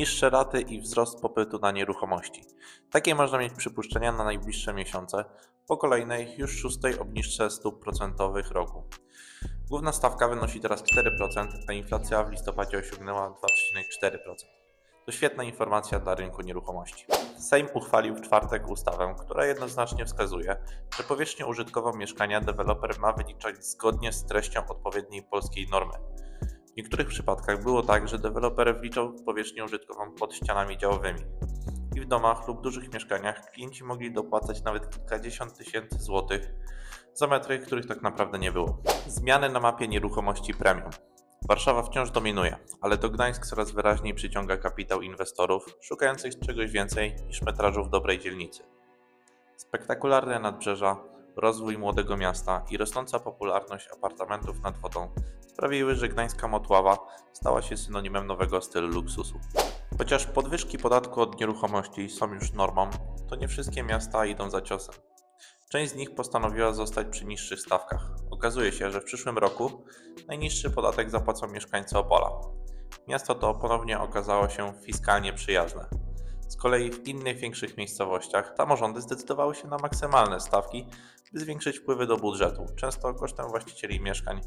niższe raty i wzrost popytu na nieruchomości. Takie można mieć przypuszczenia na najbliższe miesiące, po kolejnej już szóstej obniżce stóp procentowych roku. Główna stawka wynosi teraz 4%, a inflacja w listopadzie osiągnęła 2,4%. To świetna informacja dla rynku nieruchomości. Sejm uchwalił w czwartek ustawę, która jednoznacznie wskazuje, że powierzchnię użytkową mieszkania deweloper ma wyliczać zgodnie z treścią odpowiedniej polskiej normy. Niektórych przypadkach było tak, że deweloper wliczał powierzchnię użytkową pod ścianami działowymi. I w domach lub dużych mieszkaniach klienci mogli dopłacać nawet kilkadziesiąt tysięcy złotych za metry, których tak naprawdę nie było. Zmiany na mapie nieruchomości premium. Warszawa wciąż dominuje, ale to Gdańsk coraz wyraźniej przyciąga kapitał inwestorów szukających czegoś więcej niż metrażu w dobrej dzielnicy. Spektakularne nadbrzeża, rozwój młodego miasta i rosnąca popularność apartamentów nad wodą sprawiły, że gdańska Motława stała się synonimem nowego stylu luksusu. Chociaż podwyżki podatku od nieruchomości są już normą, to nie wszystkie miasta idą za ciosem. Część z nich postanowiła zostać przy niższych stawkach. Okazuje się, że w przyszłym roku najniższy podatek zapłacą mieszkańcy Opola. Miasto to ponownie okazało się fiskalnie przyjazne. Z kolei w innych większych miejscowościach samorządy zdecydowały się na maksymalne stawki, by zwiększyć wpływy do budżetu, często kosztem właścicieli mieszkań,